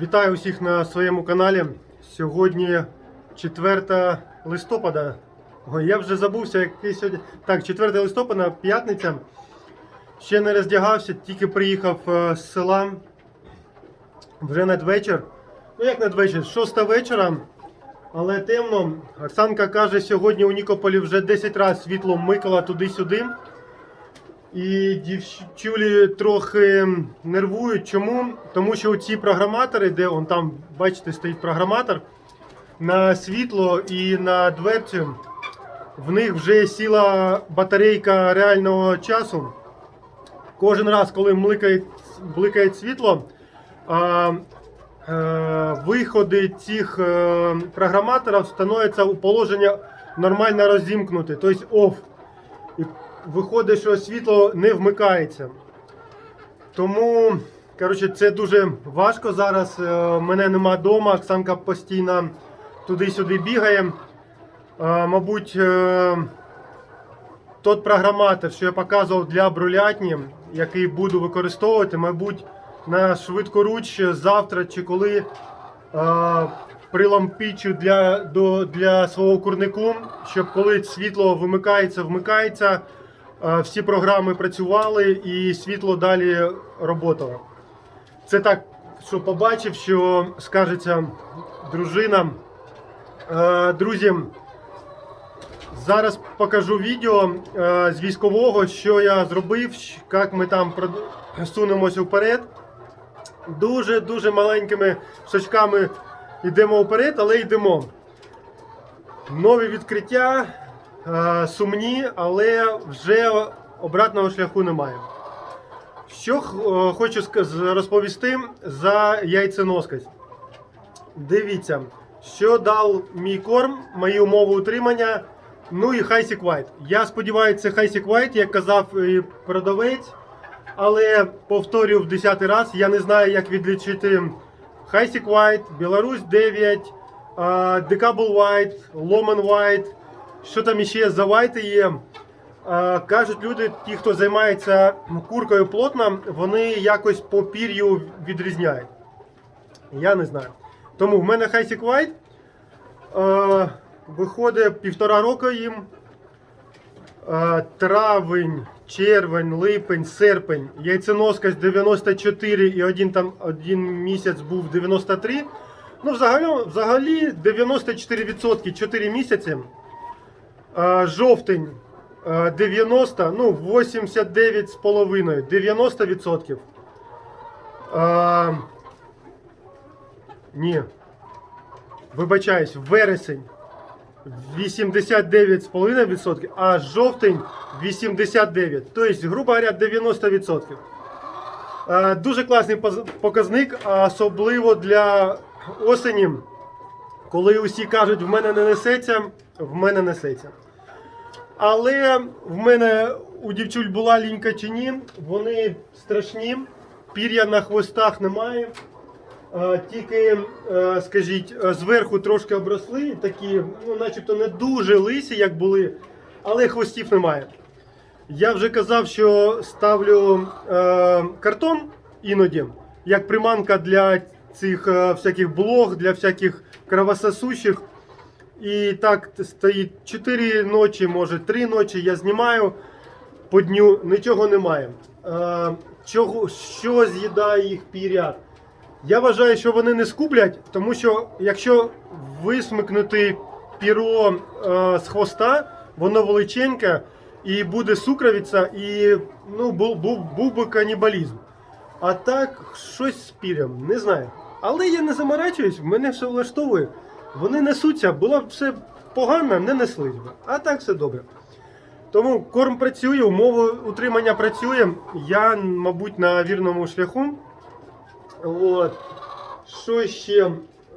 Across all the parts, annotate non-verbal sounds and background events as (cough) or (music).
Вітаю усіх на своєму каналі. Сьогодні 4 листопада. Ой, я вже забувся, який сьогодні. Так, 4 листопада, п'ятниця. Ще не роздягався, тільки приїхав е, з села. Вже надвечір. Ну як надвечір? 6 вечора. Але темно. Оксанка каже, сьогодні у Нікополі вже 10 разів світло микала туди-сюди. І дівчулі трохи нервують. Чому? Тому що ці програматори, де он там, бачите, стоїть програматор на світло і на дверцю, в них вже сіла батарейка реального часу. Кожен раз, коли бликає, бликає світло, а, е, виходи цих е, програматорів становляться у положення нормально розімкнути, тобто OFF. Виходить, що світло не вмикається. Тому, коротше, це дуже важко зараз. Е, Мене нема вдома, Оксанка постійно туди-сюди бігає. Е, Мабуть, е, тот програматор, що я показував для брулятні, який буду використовувати, мабуть, на швидкоруч завтра чи коли прилампічу для, до, для свого курнику, щоб коли світло вимикається, вмикається, всі програми працювали і світло далі роботало. Це так, що побачив, що скажеться дружина. Е, Друзі, зараз покажу відео е, з військового, що я зробив, як ми там сунемося вперед. Дуже-дуже маленькими шачками йдемо вперед, але йдемо. Нові відкриття, сумні, але вже обратного шляху немає. Що е, хочу розповісти за яйценоскость. Дивіться, що дав мій корм, мої умови утримання. Ну і Хайсік White. Я сподіваюся, це Хайсік White, як казав і продавець. Але повторюю в 10 раз, я не знаю, як відлічити Хайсік White, Білорусь 9, Decable White, Ломан White. Що там іще за white є. А, Кажуть люди, ті, хто займається куркою плотно, вони якось по пір'ю відрізняють. Я не знаю. Тому в мене Хайсік White. Е, виходить півтора року їм. Е, травень, червень, липень, серпень, яйценоскость 94 і один, там, один місяць був 93. Ну, взагалі, взагалі 94% 4 місяці. Е, жовтень е, 90, ну 89,5, 90%. Е, ні. Вибачаюсь, вересень 89,5%, а жовтень 89%. Тобто, грубо говоря, 90%. Е, Дуже класний показник, особливо для осені, коли усі кажуть, в мене не несеться, в мене несеться. Але в мене у дівчуль була лінька чи ні, вони страшні, пір'я на хвостах немає. Тільки, скажіть, зверху трошки обросли, такі, ну, начебто не дуже лисі, як були, але хвостів немає. Я вже казав, що ставлю е, картон іноді, як приманка для цих е, всяких блог, для всяких кровососущих. І так стоїть 4 ночі, може 3 ночі. Я знімаю по дню, нічого немає. Е, чого, що з'їдає їх піря? Я вважаю, що вони не скублять, тому що якщо висмикнути піро е, з хвоста, воно величеньке і буде сукровиця, і ну, був, був, був би канібалізм. А так, щось з пір'ям, не знаю. Але я не заморачуюсь, мене все влаштовує. Вони несуться, було б все погано, не неслись би. А так все добре. Тому корм працює, умови утримання працює. Я, мабуть, на вірному шляху. От. Що ще?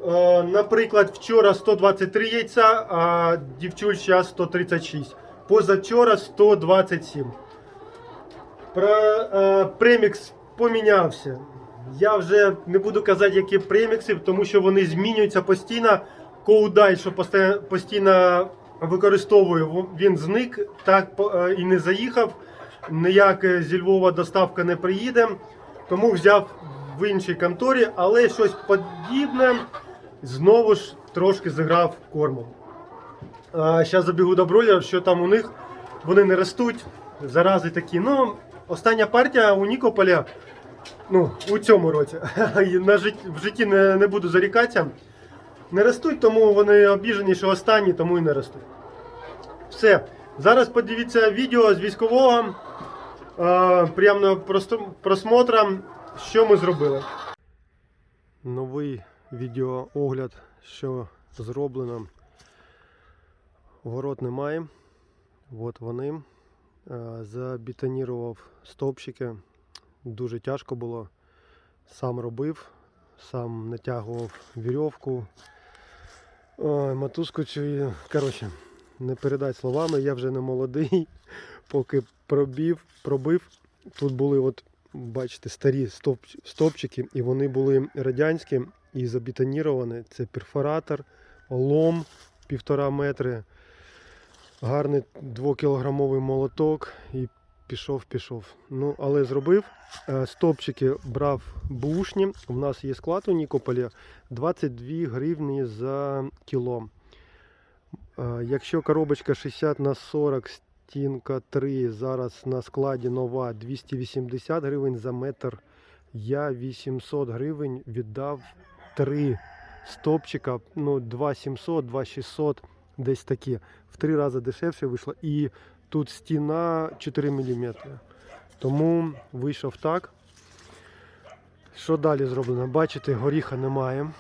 Е, наприклад, вчора 123 яйця, а дівчуль зараз 136. Позавчора 127. Про е, премікс помінявся. Я вже не буду казати, які премікси, тому що вони змінюються постійно. Коудай, що постійно використовую, він зник, так е, і не заїхав. Ніяка зі Львова доставка не приїде. Тому взяв в іншій конторі, але щось подібне знову ж трошки зіграв кормом. Зараз забігу до бройлерів, що там у них. Вони не ростуть, зарази такі. Ну, остання партія у Нікополя, ну, у цьому році. (laughs) На жит... В житті не, не буду зарікатися. Не ростуть, тому вони обіжені, що останні, тому і не ростуть. Все. Зараз подивіться відео з військового. Е, просто- просмотра, що ми зробили. Новий відеоогляд, що зроблено. Ворот немає. От вони. Е, Забетонірував стовпчики. Дуже тяжко було. Сам робив, сам натягував вірьовку. Ой, мотузку цю. Коротше, не передать словами, я вже не молодий. (laughs) Поки пробів, пробив. Тут були, от, бачите, старі стовп, стовпчики, і вони були радянські і забетоніровані. Це перфоратор, лом півтора метри, гарний двокілограмовий молоток і пішов, пішов. Ну, але зробив. Е, Стовпчики брав бушні. У нас є склад у Нікополі 22 гривні за кіло. Е, Якщо коробочка 60 на 40, стінка 3, зараз на складі нова 280 гривень за метр. Я 800 гривень віддав 3 стопчика, ну 2700, 2600, десь такі. В три рази дешевше вийшло. І тут стіна 4 мм. Тому вийшов так. Що далі зроблено? Бачите, горіха немає.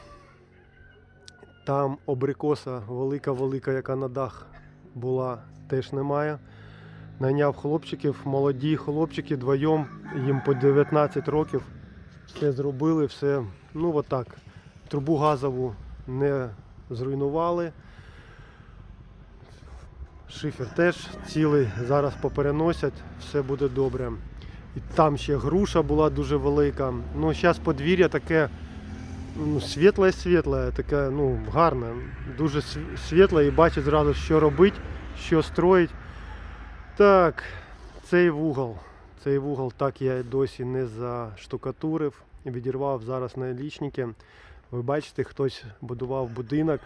Там абрикоса велика-велика, яка на дах була, теж немає. Найняв хлопчиків, молоді хлопчики вдвоєм, їм по 19 років. Все зробили, все, ну отак. Трубу газову не зруйнували. Шифер теж цілий, зараз попереносять, все буде добре. І там ще груша була дуже велика. Ну, зараз подвір'я таке ну, світле світле, таке ну, гарне, дуже світле і бачить зразу, що робить, що строїть. Так, цей вугол. Цей вугол так я досі не заштукатурив. Відірвав зараз на лічники. Ви бачите, хтось будував будинок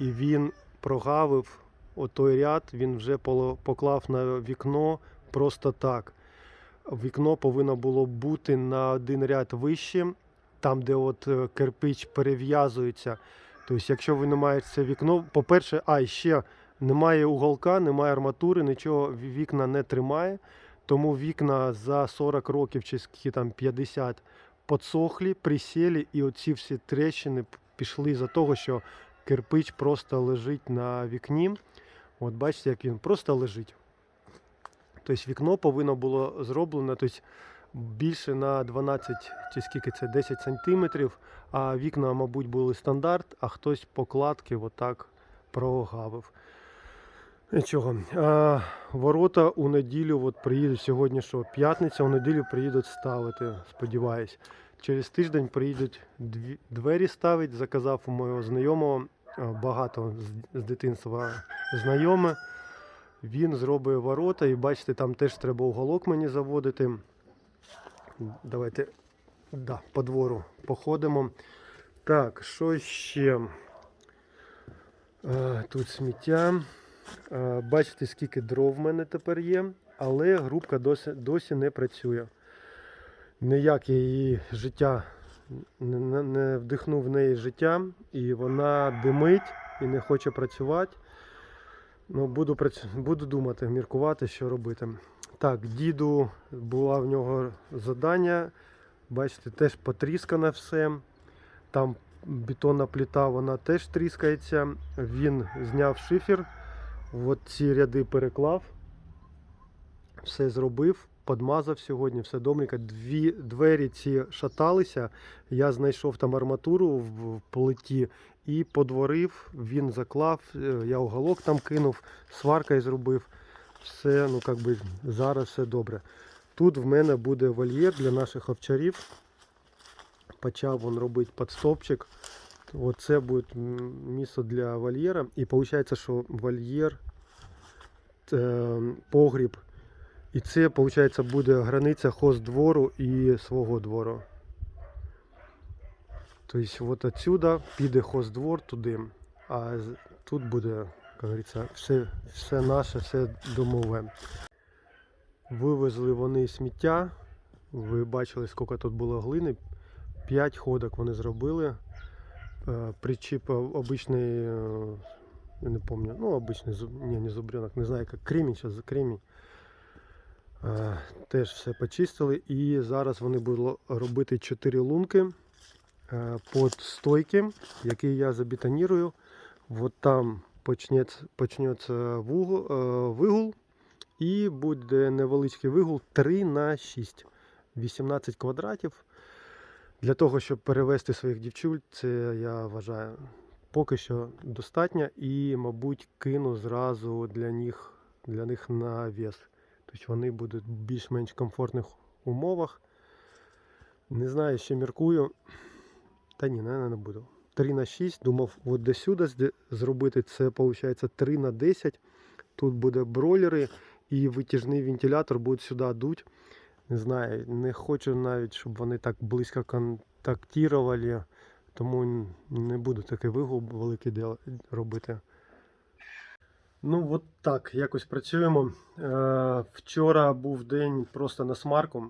і він прогавив отой ряд, він вже поклав на вікно просто так. Вікно повинно було бути на один ряд вище, там, де от е, кирпич перев'язується. Тобто, якщо ви не маєте це вікно, по-перше, а ще немає уголка, немає арматури, нічого вікна не тримає. Тому вікна за 40 років чи там 50 подсохлі, присіли, і оці всі тріщини п- пішли за того, що кирпич просто лежить на вікні. От бачите, як він просто лежить. Тобто вікно повинно було зроблено тобто, більше на 12 чи скільки це 10 сантиметрів, а вікна, мабуть, були стандарт, а хтось покладки отак прогавив. Нічого. А, ворота у неділю от приїдуть сьогодні, що п'ятниця, у неділю приїдуть ставити, сподіваюсь. Через тиждень приїдуть двері ставити. Заказав у мого знайомого багато з, з дитинства знайоме. Він зробить ворота і бачите, там теж треба уголок мені заводити. Давайте да, по двору походимо. Так, що ще? Е, Тут сміття. Е, Бачите, скільки дров в мене тепер є, але грубка досі, досі не працює. Ніяке її життя не, вдихнув в неї життя, і вона димить і не хоче працювати. Ну, буду, прац- буду думати, міркувати, що робити. Так, діду була в нього задання. Бачите, теж потріскане все. Там бетонна плита, вона теж тріскається. Він зняв шифер, от ці ряди переклав, все зробив, подмазав сьогодні, все добренько. Дві двері ці шаталися. Я знайшов там арматуру в плиті і подворив, він заклав, е, я уголок там кинув, сваркою зробив. Все, ну як би зараз все добре. Тут в мене буде вольєр для наших овчарів. Почав він робити підстопчик. Оце буде місце для вольєра. І виходить, що вольєр, е, погріб. І це, виходить, буде границя хоздвору і свого двору. Тобто, от отсюда піде хоздвор туди, а тут буде, як говориться, все, все наше, все домове. Вивезли вони сміття. Ви бачили, скільки тут було глини. П'ять ходок вони зробили. Е, Причіп обичний, е, я не пам'ятаю, ну обичний ні, не зубрянок, не знаю, як кремінь, зараз за кремінь. Е, Теж все почистили і зараз вони будуть робити 4 лунки е, під стойки, які я забетонірую. Вот там почнеться, е, вигул і буде невеличкий вигул 3 на 6, 18 квадратів. Для того, щоб перевести своїх дівчуль, це я вважаю поки що достатньо і, мабуть, кину зразу для них, для них на вес. Тобто вони будуть в більш-менш комфортних умовах. Не знаю, ще міркую. Та ні, не, не буду. 3 на 6. Думав, от до сюди зробити. Це виходить 3 на 10. Тут буде бройлери і витяжний вентилятор буде сюди дуть. Не знаю, не хочу навіть, щоб вони так близько контактували, тому не буду такий вигул великий робити. Ну, от так, якось працюємо. Е, вчора був день просто на смарку.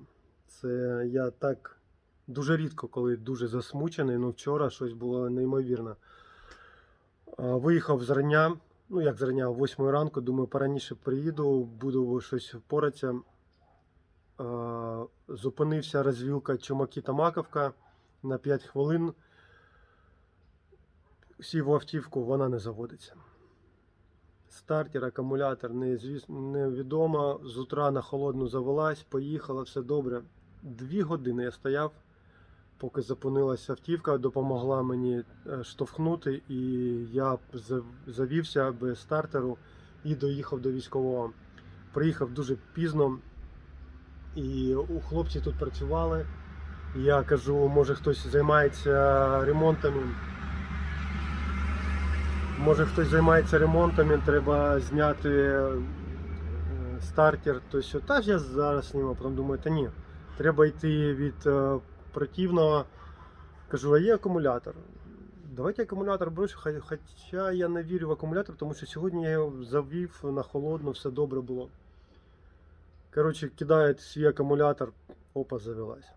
Це я так дуже рідко, коли дуже засмучений, ну вчора щось було неймовірно. Е, виїхав з рання, ну як з рання, о 8 ранку, думаю, пораніше приїду, буду щось впоратися. Е, зупинився розвілка Чумаки та Маковка на 5 хвилин. Сів в автівку, вона не заводиться. Стартер, акумулятор невідомо. З утра на холодну завелась, поїхала, все добре. Дві години я стояв, поки зупинилася автівка, допомогла мені е, штовхнути, і я завівся без стартеру і доїхав до військового. Приїхав дуже пізно, і у хлопці тут працювали. Я кажу, може хтось займається ремонтами. Може хтось займається ремонтами, треба зняти е, стартер, то що. Та ж я зараз зніму, потім думаю, та ні, треба йти від е, противного. Кажу, а є акумулятор. Давайте акумулятор брошу, хоча я не вірю в акумулятор, тому що сьогодні я його завів на холодну, все добре було. Коротше, кидають свій акумулятор, опа, завелась.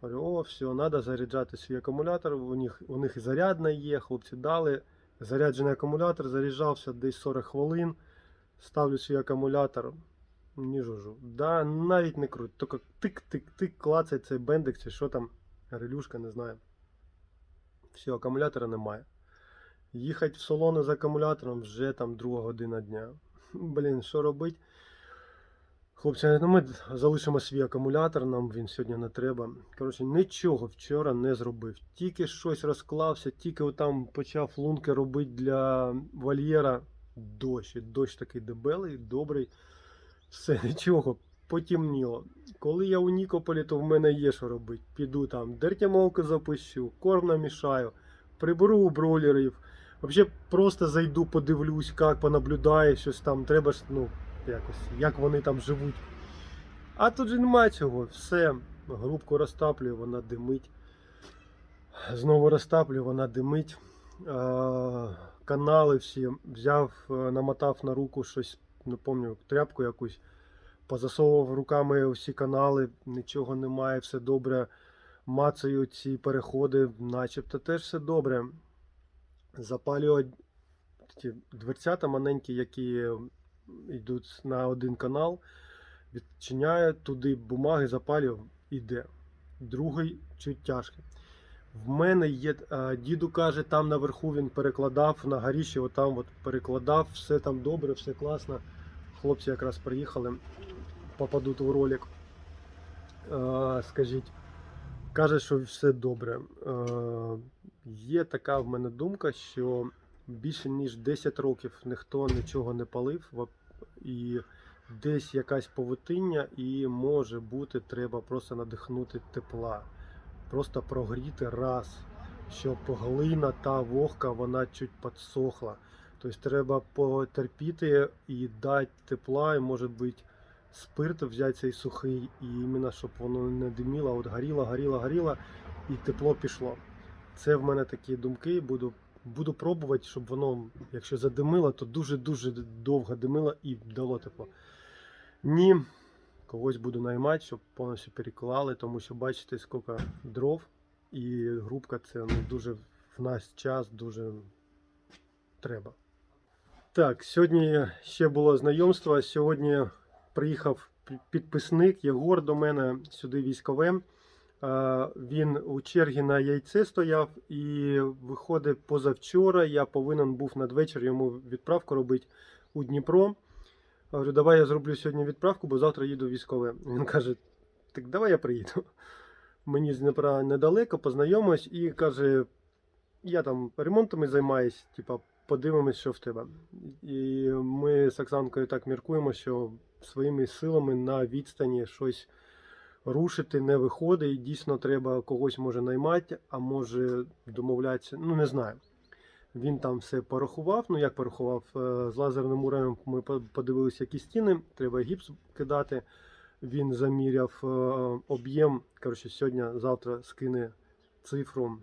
Говорю, о, все, треба заряджати свій акумулятор. У них, у них і зарядна є, хлопці дали. Заряджений акумулятор, заряджався десь 40 хвилин. Ставлю свій акумулятор. Не жужу. Да, навіть не круть. Тільки тик-тик-тик, клацає цей бендик чи що там, релюшка, не знаю. Все, акумулятора немає. Їхати в салони з акумулятором вже там друга година дня. Блін, що робити? Хлопці, ну ми залишимо свій акумулятор, нам він сьогодні не треба. Коротше, нічого вчора не зробив. Тільки щось розклався, тільки там почав лунки робити для вольєра. Дощ. Дощ такий дебелий, добрий. Все, (laughs) нічого, потемніло. Коли я у Нікополі, то в мене є що робити. Піду там, дертямовку запущу, корм намішаю, приберу у бройлерів. Взагалі просто зайду, подивлюсь, як понаблюдаю, щось там. Треба ж, ну, якось, як вони там живуть. А тут же немає цього. Все, грубку розтаплюю, вона димить. Знову розтаплюю, вона димить. Канали всі взяв, е, намотав на руку щось, не пам'ятаю, тряпку якусь. Позасовував руками всі канали, нічого немає, все добре. Мацаю ці переходи, начебто теж все добре. Запалюю ті дверцята маленькі, які йдуть на один канал. Відчиняю туди бумаги, запалюю, іде. Другий чуть тяжкий. В мене є, е, діду каже, там наверху він перекладав на горіші, отам от перекладав, все там добре, все класно. Хлопці якраз приїхали, попадуть у ролик. Е, Скажіть, каже, що все добре. Е, Є така в мене думка, що більше ніж 10 років ніхто нічого не палив, і десь якась повутиння, і може бути, треба просто надихнути тепла. Просто прогріти раз, щоб глина та вогка вона чуть підсохла. Тобто треба потерпіти і дати тепла, і може бути спирт взяти цей сухий, і іменно щоб воно не диміло, от горіло, горіло, горіло, і тепло пішло. Це в мене такі думки. Буду, буду пробувати, щоб воно, якщо задимило, то дуже-дуже довго димило і дало тепло. Ні, когось буду наймати, щоб повністю переклали, тому що бачите, скільки дров і грубка це ну, дуже в наш час дуже треба. Так, сьогодні ще було знайомство. Сьогодні приїхав підписник Єгор до мене сюди військовим. Він у чергі на яйце стояв і виходить позавчора. Я повинен був надвечір йому відправку робити у Дніпро. Говорю, давай я зроблю сьогодні відправку, бо завтра їду військове. Він каже: так давай я приїду. Мені з Дніпра недалеко, познайомимось і каже: я там ремонтами займаюсь, типа, подивимось, що в тебе. І ми з Оксанкою так міркуємо, що своїми силами на відстані щось рушити не виходить. І дійсно треба когось може наймати, а може домовлятися. Ну не знаю. Він там все порахував. Ну як порахував? Е, З лазерним уровнем ми подивилися, які стіни, треба гіпс кидати. Він заміряв е, об'єм. Коротше, сьогодні, завтра скине цифру.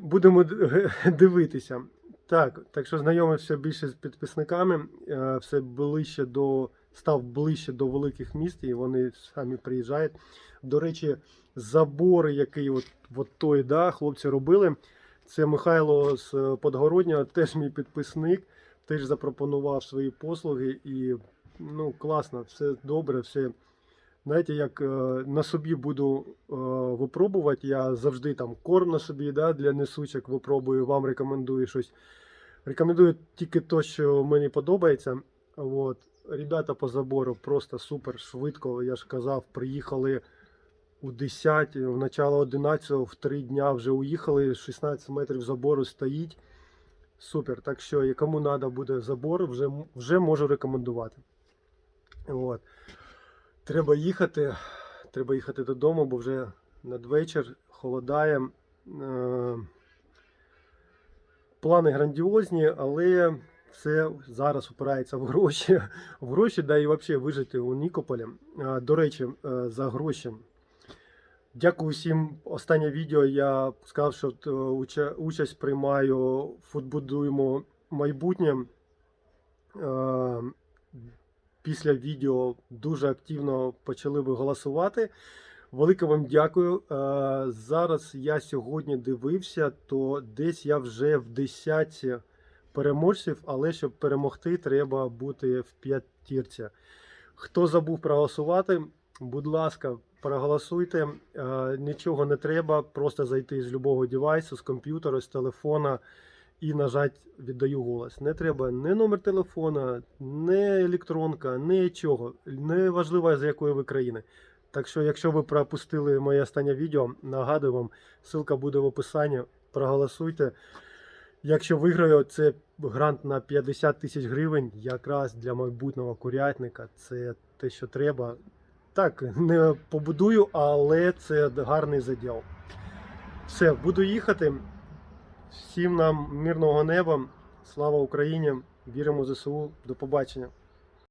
Будемо (laughs) дивитися. Так, так що знайомився більше з підписниками, е, все ближче до став ближче до великих міст, і вони самі приїжджають. До речі, забори, який от, от той, да, хлопці робили. Це Михайло з е, Подгородня, теж мій підписник, теж запропонував свої послуги і ну, класно, все добре, все. Знаєте, як е, на собі буду е, випробувати, я завжди там корм на собі да, для несучок випробую, вам рекомендую щось. Рекомендую тільки те, що мені подобається. От. Ребята по забору просто супер швидко. Я ж казав, приїхали у 10, в начало 11, в 3 дня вже уїхали, 16 метрів забору стоїть. Супер. Так що, і кому треба буде забор, вже, вже можу рекомендувати. От. Треба їхати. Треба їхати додому, бо вже надвечір холодає. Е, Плани грандіозні, але все зараз опирається в гроші. В гроші, да і взагалі вижити у Нікополі. До речі, е, за гроші. Дякую всім. Останнє відео я сказав, що е, участь приймаю «Футбудуємо майбутнє. Е, Після відео дуже активно почали ви голосувати. Велике вам дякую. Зараз я сьогодні дивився, то десь я вже в десятці переможців, але щоб перемогти, треба бути в п'ятірці. Хто забув проголосувати, будь ласка, проголосуйте. Е, Нічого не треба, просто зайти з будь-якого девайсу, з комп'ютера, з телефона і нажати віддаю голос. Не треба ні номер телефона, ні електронка, нічого. Не важливо, з якої ви країни. Так що, якщо ви пропустили моє останнє відео, нагадую вам, ссылка буде в описанні. Проголосуйте. Якщо виграю, це грант на 50 тисяч гривень, якраз для майбутнього курятника. Це те, що треба. Так, не побудую, але це гарний заділ. Все, буду їхати. Всім нам мирного неба. Слава Україні! Віримо в ЗСУ. До побачення.